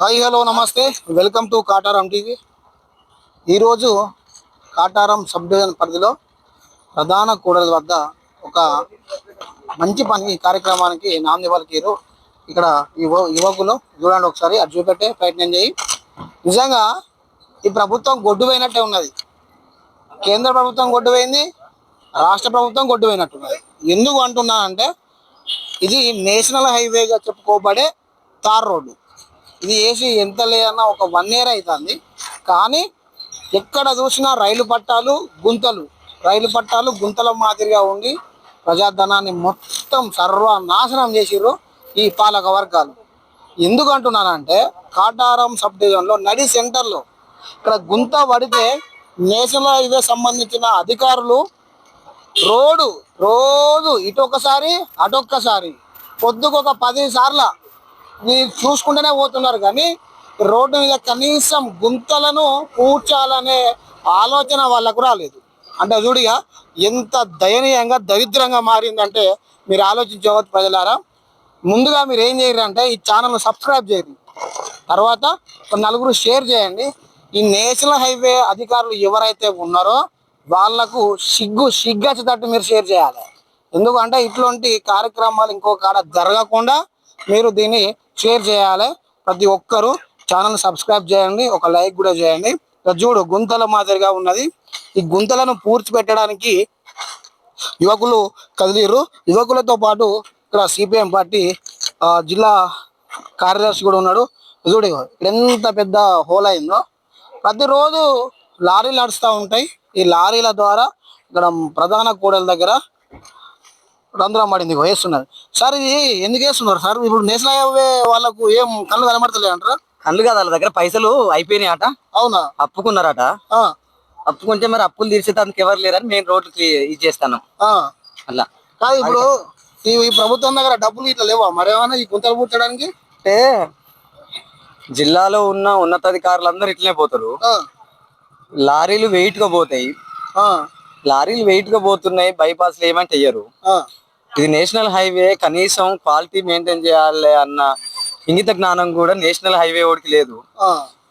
Hi hello namaste. Welcome to Kataram TV. ఈరోజు Kataram sub division పరిధిలో ప్రధాన కూడలి వద్ద ఒక మంచి పని కార్యక్రమానికి నాంది పలికిరు. ఇక్కడ యువ యువకులు చూడండి ఒకసారి అది చూపెట్టే ప్రయత్నం చేయి. నిజంగా ఈ ప్రభుత్వం గొడ్డు పోయినట్టే ఉన్నది. కేంద్ర ప్రభుత్వం గొడ్డు పోయింది రాష్ట్ర ప్రభుత్వం గొడ్డు పోయినట్టున్నది ఎందుకు అంటున్నానంటే ఇది నేషనల్ హైవేగా చెప్పుకోబడే తార్ రోడ్డు. ఇది వేసి ఎంత లేదన్నా ఒక వన్ ఇయర్ అవుతుంది కానీ ఎక్కడ చూసినా రైలు పట్టాలు గుంతలు. రైలు పట్టాలు గుంతల మాదిరిగా ఉండి ప్రజాధనాన్ని మొత్తం సర్వనాశనం చేసిర్రు ఈ పాలక వర్గాలు. ఎందుకంటున్నానంటే కాటారం సబ్ డివిజన్లో నడి సెంటర్లో ఇక్కడ గుంత పడితే నేషనల్ హైవే సంబంధించిన అధికారులు రోడ్డు రోజు ఇటొకసారి అటొక్కసారి పొద్దుకొక పొద్దుకు ఒక పది సార్ల చూసుకుంటూనే పోతున్నారు కానీ రోడ్డు మీద కనీసం గుంతలను పూడ్చాలనే ఆలోచన వాళ్ళకు రాలేదు. అంటే చూడిగా ఎంత దయనీయంగా దరిద్రంగా మారిందంటే మీరు ఆలోచించవచ్చు ప్రజలారా. ముందుగా మీరు ఏం చేయరు అంటే ఈ ఛానల్ సబ్స్క్రైబ్ చేయండి తర్వాత ఒక నలుగురు షేర్ చేయండి. ఈ నేషనల్ హైవే అధికారులు ఎవరైతే ఉన్నారో వాళ్ళకు సిగ్గు సిగ్గచ్చేటట్టు మీరు షేర్ చేయాలి. ఎందుకంటే ఇట్లాంటి కార్యక్రమాలు ఇంకో కాడ జరగకుండా మీరు దీన్ని షేర్ చేయాలి. ప్రతి ఒక్కరూ ఛానల్ సబ్స్క్రైబ్ చేయండి. ఒక లైక్ కూడా చేయండి. చూడు గుంతల మాదిరిగా ఉన్నది. ఈ గుంతలను పూడ్చిపెట్టడానికి యువకులు కదిలిరు యువకులతో పాటు ఇక్కడ సిపిఎం పార్టీ జిల్లా కార్యదర్శి కూడా ఉన్నాడు. చూడు ఇక్కడ ఎంత పెద్ద హోల్ అయిందో. ప్రతిరోజు లారీలు నడుస్తూ ఉంటాయి. ఈ లారీల ద్వారా ఇక్కడ ప్రధాన కూడల దగ్గర రంధ్రం పడింది వేస్తున్నారు సార్ ఇది ఎందుకు వేస్తున్నారు సార్? ఇప్పుడు నేషనల్ హైవే వాళ్ళకు ఏం కళ్ళు కనబడతలే అంటారా? కళ్ళు కదా వాళ్ళ దగ్గర పైసలు అయిపోయినాయి అట అవునా? అప్పుకున్నారట. ఆ, అప్పుకుంటే మరి అప్పులు తీర్చేదానికి ఎవరు లేరని మేము రోడ్లకి ఇది చేస్తాను ఆ. అలా కాదు ఇప్పుడు ఈ ప్రభుత్వం దగ్గర డబ్బులు ఇట్లా లేవా? మరేమన్నా ఈ గుంతలు పూడ్చడానికి? అంటే జిల్లాలో ఉన్న ఉన్నతాధికారులందరూ ఇట్లనే పోతారు. లారీలు వెయిట్గా పోతాయి. ఆ, లారీలు వెయిట్గా పోతున్నాయి బైపాస్ ఏమంటే చెయ్యరు ఆ, ఇది నేషనల్ హైవే కనీసం క్వాలిటీ మెయింటైన్ చేయాలి అన్న ఇంగిత జ్ఞానం కూడా నేషనల్ హైవే ఓడికి లేదు.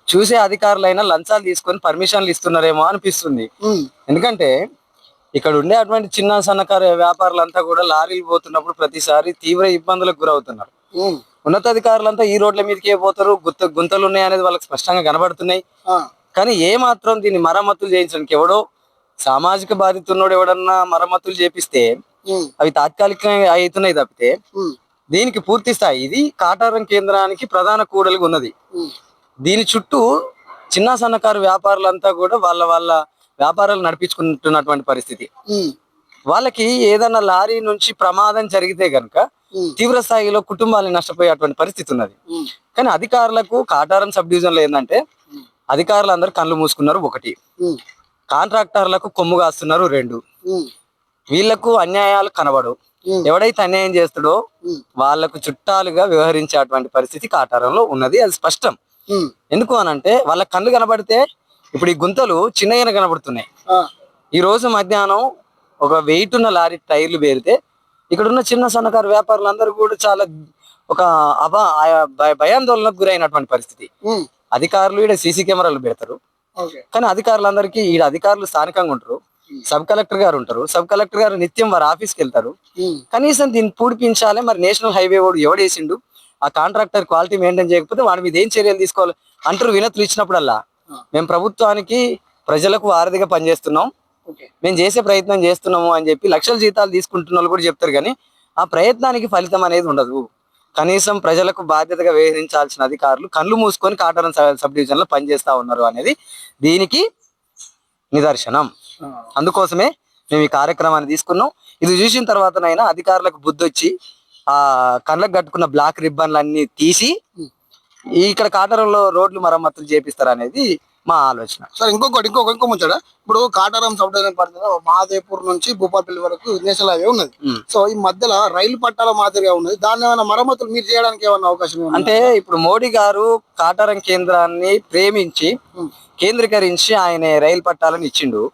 చూసే అధికారులైనా లంచాలు తీసుకొని పర్మిషన్లు ఇస్తున్నారేమో అనిపిస్తుంది. ఎందుకంటే ఇక్కడ ఉండే అటువంటి చిన్న సన్నకారు వ్యాపారులంతా కూడా లారీలు పోతున్నప్పుడు ప్రతిసారి తీవ్ర ఇబ్బందులకు గురవుతున్నారు. ఉన్నతాధికారులంతా ఈ రోడ్ల మీదకే పోతారు గుత్త గుంతలు ఉన్నాయి అనేది వాళ్ళకి స్పష్టంగా కనబడుతున్నాయి. కానీ ఏ మాత్రం దీన్ని మరమ్మతులు చేయించడానికి ఎవడో సామాజిక బాధిత ఉన్నోడు ఎవడన్నా మరమ్మతులు చేపిస్తే అవి తాత్కాలికంగా అవుతున్నాయి తప్పితే దీనికి పూర్తి స్థాయి ఇది కాటారం కేంద్రానికి ప్రధాన కూడలిగా ఉన్నది. దీని చుట్టూ చిన్న సన్నకారు వ్యాపారులంతా కూడా వాళ్ళ వాళ్ళ వ్యాపారాలు నడిపించుకుంటున్నటువంటి పరిస్థితి. వాళ్ళకి ఏదైనా లారీ నుంచి ప్రమాదం జరిగితే గనుక తీవ్ర స్థాయిలో కుటుంబాలు నష్టపోయేటువంటి పరిస్థితి ఉన్నది. కానీ అధికారులకు కాటారం సబ్ డివిజన్లో ఏంటంటే. అధికారులు అందరూ కళ్ళు మూసుకున్నారు ఒకటి. కాంట్రాక్టర్లకు కొమ్ము కాస్తున్నారు రెండు. వీళ్ళకు అన్యాయాలు కనబడు ఎవడైతే అన్యాయం చేస్తాడో వాళ్ళకు చుట్టాలుగా వ్యవహరించేటువంటి పరిస్థితి కాటారంలో ఉన్నది. అది స్పష్టం. ఎందుకు అనంటే వాళ్ళ కళ్ళు కనబడితే ఇప్పుడు ఈ గుంతలు చిన్నగానే కనబడుతున్నాయి. ఈ రోజు మధ్యాహ్నం ఒక వెయిట్ ఉన్న లారీ టైర్లు పేరితే ఇక్కడ ఉన్న చిన్న సన్నకారు వ్యాపారులందరూ కూడా చాలా ఒక అభా భయాందోళనకు గురైనటువంటి పరిస్థితి. అధికారులు ఈడ సీసీ కెమెరాలు పెడతారు. కానీ అధికారులందరికీ ఈడ అధికారులు స్థానికంగా ఉంటారు. సబ్ కలెక్టర్ గారు ఉంటారు. సబ్ కలెక్టర్ గారు నిత్యం వారి ఆఫీస్కి వెళ్తారు. కనీసం దీన్ని పూడిపించాలి. మరి నేషనల్ హైవే వాడు ఎవడేసిండు? ఆ కాంట్రాక్టర్ క్వాలిటీ మెయింటైన్ చేయకపోతే వాడి మీద ఏం చర్యలు తీసుకోవాలి? అంటారు వినతులు ఇచ్చినప్పుడల్లా. మేము ప్రభుత్వానికి ప్రజలకు వారధిగా పనిచేస్తున్నాం మేము చేసే ప్రయత్నం చేస్తున్నాము అని చెప్పి లక్షల జీతాలు తీసుకుంటున్న వాళ్ళు కూడా చెప్తారు కానీ ఆ ప్రయత్నానికి ఫలితం అనేది ఉండదు. కనీసం ప్రజలకు బాధ్యతగా వ్యవహరించాల్సిన అధికారులు కళ్ళు మూసుకొని కాటరం సబ్ డివిజన్లో పనిచేస్తా ఉన్నారు అనేది దీనికి నిదర్శనం. అందుకోసమే మేము ఈ కార్యక్రమాన్ని తీసుకున్నాం. ఇది చూసిన తర్వాతనైనా అధికారులకు బుద్ధి వచ్చి ఆ కళ్ళకు కట్టుకున్న బ్లాక్ రిబ్బన్లన్నీ తీసి ఇక్కడ కాటరంలో రోడ్లు మరమ్మతులు చేపిస్తారు అనేది మా ఆలోచన. సరే ఇంకొకటి ఇంకొక ఇంకో ముచ్చట. ఇప్పుడు కాటారం డివిజన్ పరిధిలో మహాదేవ్పూర్ నుంచి భూపాలపల్లి వరకు నేషనల్ హైవే ఉన్నది. సో ఈ మధ్యలో రైలు పట్టాల మాదిరిగా ఉన్నది. దాన్ని ఏమైనా మరమ్మతులు మీరు చేయడానికి ఏమైనా అవకాశం అంటే ఇప్పుడు మోడీ గారు కాటారం కేంద్రాన్ని ప్రేమించి కేంద్రీకరించి ఆయన రైలు పట్టాలని ఇచ్చిండు.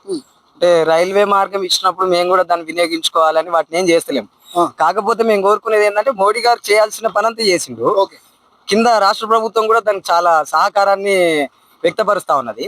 అంటే రైల్వే మార్గం ఇచ్చినప్పుడు మేము కూడా దాన్ని వినియోగించుకోవాలని వాటిని ఏం చేస్తలేం. ఆ. కాకపోతే మేము కోరుకునేది ఏంటంటే మోడీ గారు చేయాల్సిన పని అంతా చేసిండు కింద రాష్ట్ర ప్రభుత్వం కూడా దానికి చాలా సహకారాన్ని వ్యక్తపరుస్తా ఉన్నది.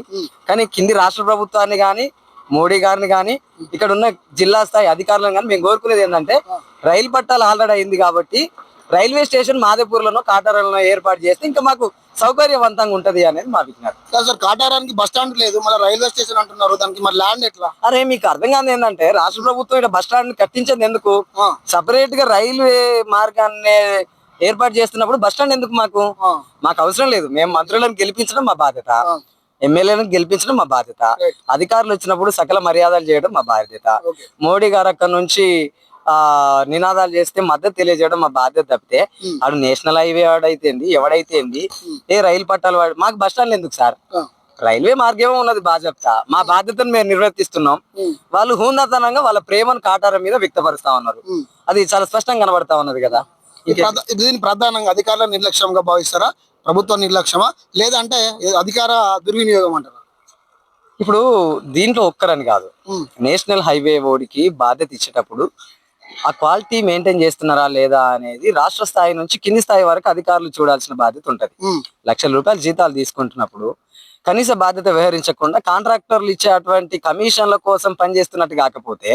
కానీ కింది రాష్ట్ర ప్రభుత్వాన్ని కానీ మోడీ గారిని కానీ ఇక్కడ ఉన్న జిల్లా స్థాయి అధికారులను కానీ మేము కోరుకునేది ఏంటంటే రైలు పట్టాలు ఆల్రెడీ అయింది కాబట్టి రైల్వే స్టేషన్ మాదేపూర్లోనో కాటారంలో ఏర్పాటు చేస్తే ఇంకా మాకు సౌకర్యవంతంగా ఉంటది అనేది మా విజ్ఞప్తి. కాదు సార్ కాటారానికి బస్ స్టాండ్ లేదు మళ్ళీ రైల్వే స్టేషన్ అంటున్నారు దానికి మరి ల్యాండ్ ఎట్లా? అరే మీకు అర్థం కాదు ఏంటంటే రాష్ట్ర ప్రభుత్వం ఇక్కడ బస్ స్టాండ్ కట్టించేది ఎందుకు ఆ, సపరేట్గా రైల్వే మార్గాన్ని ఏర్పాటు చేస్తున్నప్పుడు బస్ స్టాండ్ ఎందుకు మాకు? మాకు అవసరం లేదు. మేము మంత్రులను గెలిపించడం మా బాధ్యత. ఎమ్మెల్యేలను గెలిపించడం మా బాధ్యత. అధికారులు వచ్చినప్పుడు సకల మర్యాదలు చేయడం మా బాధ్యత. మోడీ గారు అక్కడ నుంచి ఆ నినాదాలు చేస్తే మద్దతు తెలియజేయడం మా బాధ్యత తప్పితే Hmm. ఆడు నేషనల్ హైవే వాడైతేంది ఎవడైతేంది ఏ రైలు పట్టాలు వాడు మాకు బస్ స్టాండ్ ఎందుకు సార్? రైల్వే మార్గం ఉన్నది బాధ్యత. మా బాధ్యతను మేము నిర్వర్తిస్తున్నాం. వాళ్ళు హూందాతనంగా వాళ్ళ ప్రేమను కాటారం మీద వ్యక్తపరుస్తా ఉన్నారు. అది చాలా స్పష్టంగా కనబడతా ఉన్నది కదా. దీని ప్రధానంగా అధికారుల నిర్లక్ష్యంగా భావిస్తారా? ప్రభుత్వ నిర్లక్ష్యమా? లేదంటే అధికార దుర్వినియోగం అంటారా? ఇప్పుడు దీంట్లో ఒక్కరని కాదు. నేషనల్ హైవే బోర్డుకి బాధ్యత ఇచ్చేటప్పుడు ఆ క్వాలిటీ మెయింటైన్ చేస్తున్నారా లేదా అనేది రాష్ట్ర స్థాయి నుంచి కింది స్థాయి వరకు అధికారులు చూడాల్సిన బాధ్యత ఉంటది. లక్షల రూపాయలు జీతాలు తీసుకుంటున్నప్పుడు కనీస బాధ్యత వ్యవహరించకుండా కాంట్రాక్టర్లు ఇచ్చే అటువంటి కమిషన్ల కోసం పనిచేస్తున్నట్టు కాకపోతే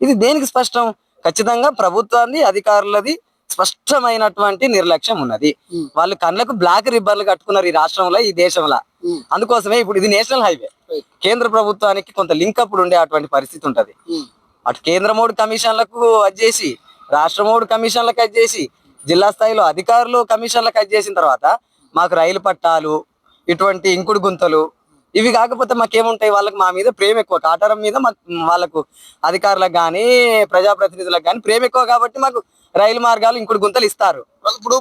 ఇది దేనికి స్పష్టం? ఖచ్చితంగా ప్రభుత్వాన్ని అధికారులది స్పష్టమైనటువంటి నిర్లక్ష్యం ఉన్నది. వాళ్ళు కళ్ళకు బ్లాక్ రిబ్బన్లు కట్టుకున్నారు ఈ రాష్ట్రంలో ఈ దేశంలో. అందుకోసమే ఇప్పుడు ఇది నేషనల్ హైవే. కేంద్ర ప్రభుత్వానికి కొంత లింక్ అప్పుడు ఉండే అటువంటి పరిస్థితి ఉంటది. అటు కేంద్ర మూడు కమిషన్లకు అది చేసి రాష్ట్ర మూడు కమిషన్లకు అది చేసి జిల్లా స్థాయిలో అధికారులు కమిషన్లకు అది చేసిన తర్వాత మాకు రైలు పట్టాలు ఇటువంటి ఇంకుడు గుంతలు ఇవి కాకపోతే మాకేముంటాయి? వాళ్ళకి మా మీద ప్రేమ ఎక్కువ. కాటారం మీద మాకు వాళ్ళకు అధికారులకు కానీ ప్రజాప్రతినిధులకు కానీ ప్రేమ ఎక్కువ కాబట్టి మాకు రైలు మార్గాలు ఇంకుడు గుంతలు ఇస్తారు. ఇప్పుడు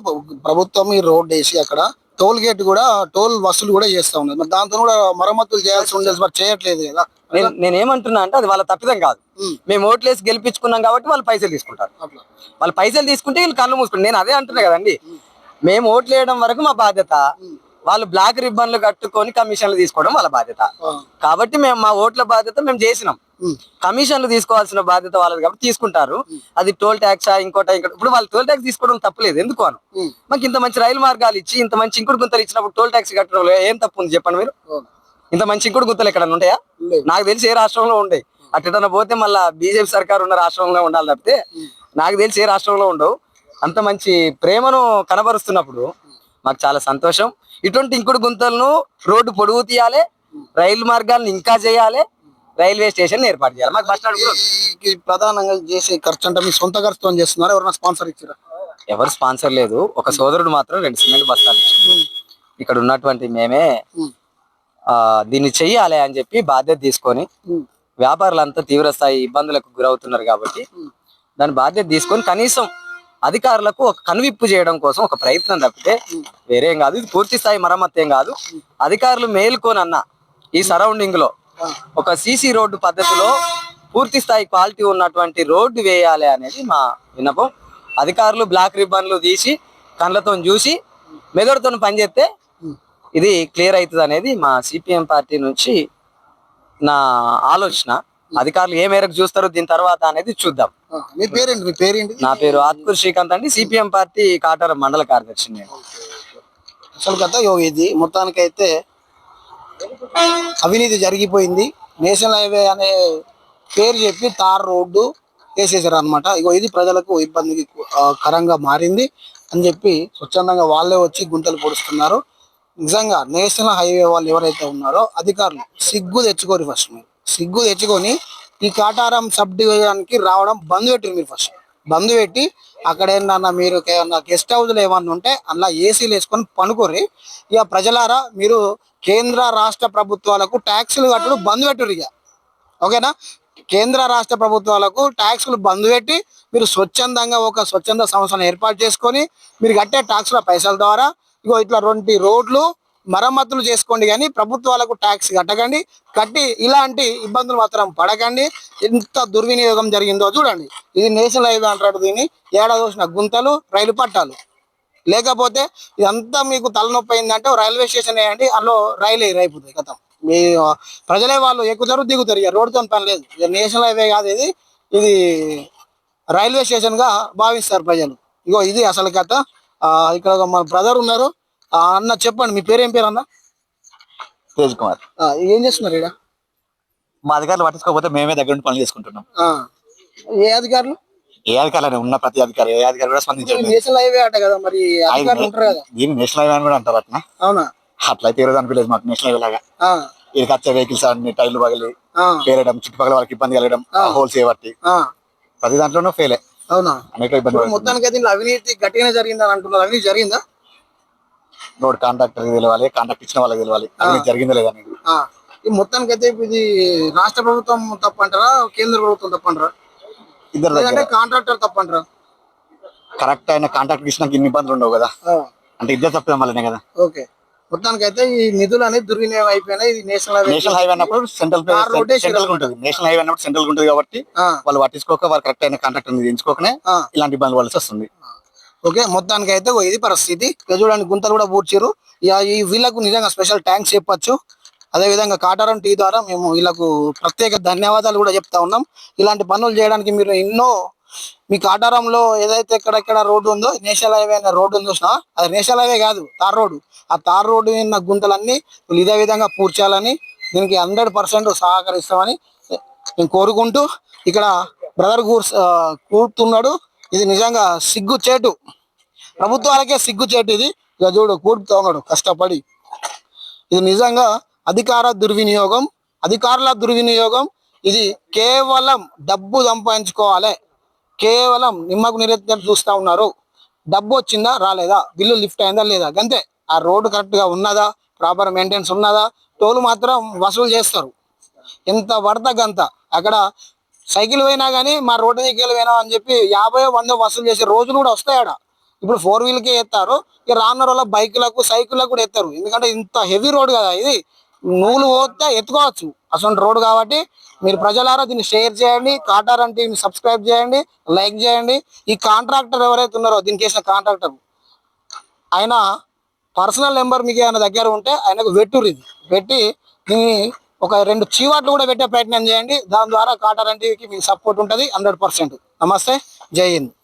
ప్రభుత్వం ఈ రోడ్ వేసి అక్కడ టోల్ గేట్ కూడా టోల్ వసూలు కూడా చేస్తా ఉన్నది. మరి దాంతో కూడా మరమ్మతులు చేయాల్సి ఉండేది మరి చేయట్లేదు కదా. నేను నేనేమంటున్నా అంటే అది వాళ్ళ తప్పిదం కాదు. మేము ఓట్లేసి గెలిపించుకున్నాం కాబట్టి వాళ్ళు పైసలు తీసుకుంటారు. వాళ్ళు పైసలు తీసుకుంటే వీళ్ళు కళ్ళు మూసుకుంటారు. నేను అదే అంటున్నా కదండి. మేము ఓట్లు వేయడం వరకు మా బాధ్యత. వాళ్ళు బ్లాక్ రిబ్బన్లు కట్టుకొని కమిషన్లు తీసుకోవడం వాళ్ళ బాధ్యత. కాబట్టి మేము మా ఓట్ల బాధ్యత మేము చేసినాం. కమిషన్లు తీసుకోవాల్సిన బాధ్యత వాళ్ళది కాబట్టి తీసుకుంటారు. అది టోల్ ట్యాక్స్ ఇంకోట ఇంకోటి. ఇప్పుడు వాళ్ళు టోల్ ట్యాక్స్ తీసుకోవడం తప్పలేదు. ఎందుకు అను? మాకు ఇంత మంచి రైలు మార్గాలు ఇచ్చి ఇంత మంచి ఇంకుడు గుంతలు ఇచ్చినప్పుడు టోల్ ట్యాక్స్ కట్టడంలో ఏం తప్పు ఉంది చెప్పండి మీరు. ఇంత మంచి ఇంకుడు గుంతలు ఎక్కడ ఉంటాయా. నాకు తెలిసి ఏ రాష్ట్రంలో ఉండే అట్టన పోతే మళ్ళా బీజేపీ సర్కార్ ఉన్న రాష్ట్రంలో ఉండాలి తప్పితే నాకు తెలిసి ఏ రాష్ట్రంలో ఉండవు. అంత మంచి ప్రేమను కనబరుస్తున్నప్పుడు మాకు చాలా సంతోషం. ఇటువంటి ఇంకుడు గుంతలను రోడ్డు పొడుగు తీయాలి రైలు మార్గాలను ఇంకా చేయాలి రైల్వే స్టేషన్ ఏర్పాటు చేయాలి. మాకు బస్ స్టాండ్ కూడా. ఈ ప్రధానంగా చేసే ఖర్చు అంటే మీ సొంత ఖర్చుతో చేస్తున్నారు? ఎవరైనా స్పాన్సర్ ఇచ్చారా? ఎవరు స్పాన్సర్ లేదు. ఒక సోదరుడు మాత్రం రెండు సిమెంట్ బస్తాలు ఇచ్చిండు. ఇక్కడ ఉన్నటువంటి మేమే ఆ, దీన్ని చెయ్యాలి అని చెప్పి బాధ్యత తీసుకొని వ్యాపారులంతా తీవ్ర స్థాయి ఇబ్బందులకు గురవుతున్నారు కాబట్టి దాని బాధ్యత తీసుకొని కనీసం అధికారులకు ఒక కనువిప్పు చేయడం కోసం ఒక ప్రయత్నం తప్పితే వేరేం కాదు. ఇది పూర్తి స్థాయి మరమ్మతు ఏం కాదు అధికారులు మేల్కోనన్న ఈ సరౌండింగ్లో ఒక సీసీ రోడ్డు పద్ధతిలో పూర్తి స్థాయి క్వాలిటీ ఉన్నటువంటి రోడ్డు వేయాలి అనేది మా విన్నపం. అధికారులు బ్లాక్ రిబ్బన్లు తీసి కళ్ళతో చూసి మెదడుతో పనిచేస్తే ఇది క్లియర్ అవుతుంది అనేది మా సిపిఎం పార్టీ నుంచి నా ఆలోచన. అధికారులు ఏ మేరకు చూస్తారో దీని తర్వాత అనేది చూద్దాం. మీ పేరేంటి? మీ పేరేంటి? నా పేరు ఆత్కూర్ శ్రీకాంత్ అండి. సిపిఎం పార్టీ కాటారం మండల కార్యదర్శి నేను. అసలు యో ఇది. మొత్తానికైతే అవినీతి జరిగిపోయింది. నేషనల్ హైవే అనే పేరు చెప్పి తార్ రోడ్డు వేసేసారు అనమాట ఇగో ఇది ప్రజలకు ఇబ్బందికి కరంగా మారింది అని చెప్పి స్వచ్ఛందంగా వాళ్ళే వచ్చి గుంతలు పొడుస్తున్నారు. నిజంగా నేషనల్ హైవే వాళ్ళు ఎవరైతే ఉన్నారో అధికారులు సిగ్గు తెచ్చుకోరు ఫస్ట్ మీరు. సిగ్గు తెచ్చుకొని ఈ కాటారం సబ్ డివిజన్కి రావడం బంద్ పెట్టారు మీరు ఫస్ట్ బంద్ పెట్టి అక్కడ ఏంటన్నా మీరు గెస్ట్ హౌస్లు ఏమన్నా ఉంటే అందులో ఏసీలు వేసుకొని పనుకోరి ఇక ప్రజలారా మీరు కేంద్ర రాష్ట్ర ప్రభుత్వాలకు ట్యాక్సులు కట్టడు బంద్ పెట్టురు ఇక. ఓకేనా? కేంద్ర రాష్ట్ర ప్రభుత్వాలకు ట్యాక్సులు బంద్ పెట్టి మీరు స్వచ్ఛందంగా ఒక స్వచ్ఛంద సంస్థను ఏర్పాటు చేసుకొని మీరు కట్టే ట్యాక్సుల పైసల ద్వారా ఇగో ఇట్లా రెండు రోడ్లు మరమ్మతులు చేసుకోండి కానీ ప్రభుత్వాలకు ట్యాక్స్ కట్టకండి. కట్టి ఇలాంటి ఇబ్బందులు మాత్రం పడకండి. ఎంత దుర్వినియోగం జరిగిందో చూడండి. ఇది నేషనల్ హైవే అంటారు దీన్ని. ఏడ చూసిన గుంతలు రైలు పట్టాలు. లేకపోతే ఇదంతా మీకు తలనొప్పి అయిందంటే రైల్వే స్టేషన్ వేయండి అందులో రైలు అయిపోతుంది కథ మీ ప్రజలే వాళ్ళు ఎక్కుతారు దిగుతారు. ఇక రోడ్డుతో పని లేదు. ఇక నేషనల్ హైవే కాదు ఇది. ఇది రైల్వే స్టేషన్గా భావిస్తారు ప్రజలు. ఇగో ఇది అసలు కథ. ఇక్కడ మన బ్రదర్ ఉన్నారు. అన్న చెప్పండి మీ పేరు ఏం పేరు అన్న? తేజ్ కుమార్ ఆ, ఏం చేస్తున్నారు ఇక్కడ మా అధికారులు పట్టించుకోకపోతే మేమే దగ్గర నుండి పనులు చేసుకుంటున్నాం. ఏ అధికారులు? ఏ అధికారులు ఉన్న ప్రతి అధికారి ఏ అధికారి కూడా స్పందించారు నేషనల్ హైవే అట కదా మరి అధికారులు ఉంటారు కదా. దీన్ని నేషనల్ హైవే అని కూడా అంటారు అట్లా. అవునా? అట్లయితే ఈరోజు అనిపించలేదు మాకు నేషనల్ హైవే లాగా. ఆ, ఇది వచ్చే వెహికల్స్ అన్ని టైర్లు పగిలి ఆ, పేరడం చుట్టుపక్కల వాళ్ళకి ఇబ్బంది కలగడం హోల్స్ చేయబట్టి ఆ, ప్రతి దాంట్లోనూ ఫెయిలే అవునా? అన్నిట్లో ఇబ్బంది ఇప్పుడు మొత్తానికి అయితే ఇందులో అవినీతి గట్టిగానే జరిగిందని అంటున్నారు. అవినీతి జరిగిందా? రోడ్ కాంట్రాక్టర్ తెలవాలి కాంట్రాక్ట్ ఇచ్చిన వాళ్ళకి తెలవాలి. అది జరిగిందో లేదా అనేది. ఈ మొత్తానికి అయితే ఇది రాష్ట్ర ప్రభుత్వం తప్పంటారా కేంద్ర ప్రభుత్వం తప్పంటారా? ఇద్దరు దగ్గర. కాంట్రాక్టర్ తప్పంటారా? కరెక్ట్ అయిన కాంట్రాక్ట్ ఇచ్చినాక ఇన్ని ఇబ్బందులు ఉండవు కదా. అంటే ఇద్దరు తప్పడం వల్లనే కదా. ఓకే. మొత్తానికి అయితే ఈ నిధులు అనేది దుర్వినియోగం అయిపోయినాయి ఇది నేషనల్ హైవే నేషనల్ హైవే అన్నప్పుడు సెంట్రల్ సెంట్రల్ ఉంటుంది. నేషనల్ హైవే అన్నప్పుడు సెంట్రల్ ఉంటుంది కాబట్టి వాళ్ళు పట్టించుకోక వాళ్ళు కరెక్ట్ అయిన కాంట్రాక్ట్ ఎంచుకోకనే. ఇలాంటి ఇబ్బందులు పడాల్సి వస్తుంది. ఓకే? మొత్తానికి అయితే ఇది పరిస్థితి. చూడండి గుంతలు కూడా పూడ్చారు ఈ వీళ్ళకు నిజంగా స్పెషల్ థ్యాంక్స్ చెప్పొచ్చు. అదే విధంగా కాటారం టీ ద్వారా మేము వీళ్ళకు ప్రత్యేక ధన్యవాదాలు కూడా చెప్తా ఉన్నాం. ఇలాంటి పనులు చేయడానికి మీరు ఎన్నో మీ కాటారంలో ఏదైతే ఎక్కడెక్కడ రోడ్డు ఉందో నేషనల్ హైవే అనే రోడ్డు ఉందో అది నేషనల్ హైవే కాదు తార్ రోడ్డు. ఆ తార్ రోడ్డు ఉన్న గుంతలన్నీ వీళ్ళు ఇదే విధంగా పూడ్చాలని దీనికి హండ్రెడ్ పర్సెంట్ సహకరిస్తామని నేను కోరుకుంటూ ఇక్కడ బ్రదర్ కూర్స్ కూర్చున్నాడు. ఇది నిజంగా సిగ్గు చేటు ప్రభుత్వాలకే సిగ్గుచేటిది ఇది ఇక చూడు కూర్పుతా ఉన్నాడు కష్టపడి. ఇది నిజంగా అధికార దుర్వినియోగం. అధికారుల దుర్వినియోగం. ఇది కేవలం డబ్బు సంపాదించుకోవాలి. కేవలం నిమ్మకు నిరెత్తం చూస్తా ఉన్నారు. డబ్బు వచ్చిందా రాలేదా? బిల్లు లిఫ్ట్ అయిందా లేదా? అంతే ఆ రోడ్డు కరెక్ట్గా ఉన్నదా? ప్రాపర్ మెయింటెనెన్స్ ఉన్నదా? టోలు మాత్రం వసూలు చేస్తారు. ఎంత పడతా అక్కడ సైకిల్ పోయినా కానీ మా రోడ్డు దగ్గర పోయినా అని చెప్పి యాభై వంద వసూలు చేసే రోజులు కూడా వస్తాయి ఆడ. ఇప్పుడు ఫోర్ వీల్కే ఎత్తారు. ఇక రానున్న రోజుల బైకులకు సైకిళ్ళకు కూడా ఎత్తారు. ఎందుకంటే ఇంత హెవీ రోడ్ కదా ఇది. నూలు పోతే ఎత్తుకోవచ్చు. అసలు రోడ్ కాబట్టి మీరు ప్రజలారా దీన్ని షేర్ చేయండి. కాటార్ అంటే సబ్స్క్రైబ్ చేయండి. లైక్ చేయండి. ఈ కాంట్రాక్టర్ ఎవరైతే ఉన్నారో దీనికి చేసిన కాంట్రాక్టర్ ఆయన పర్సనల్ నెంబర్ మీకు ఆయన దగ్గర ఉంటే ఆయనకు వెట్టురు ఇది. పెట్టి దీన్ని ఒక రెండు చీవాట్లు కూడా పెట్టే ప్రయత్నం చేయండి. దాని ద్వారా కాటార్ అంటే మీకు సపోర్ట్ ఉంటుంది. Hundred percent. నమస్తే. జై హింద్.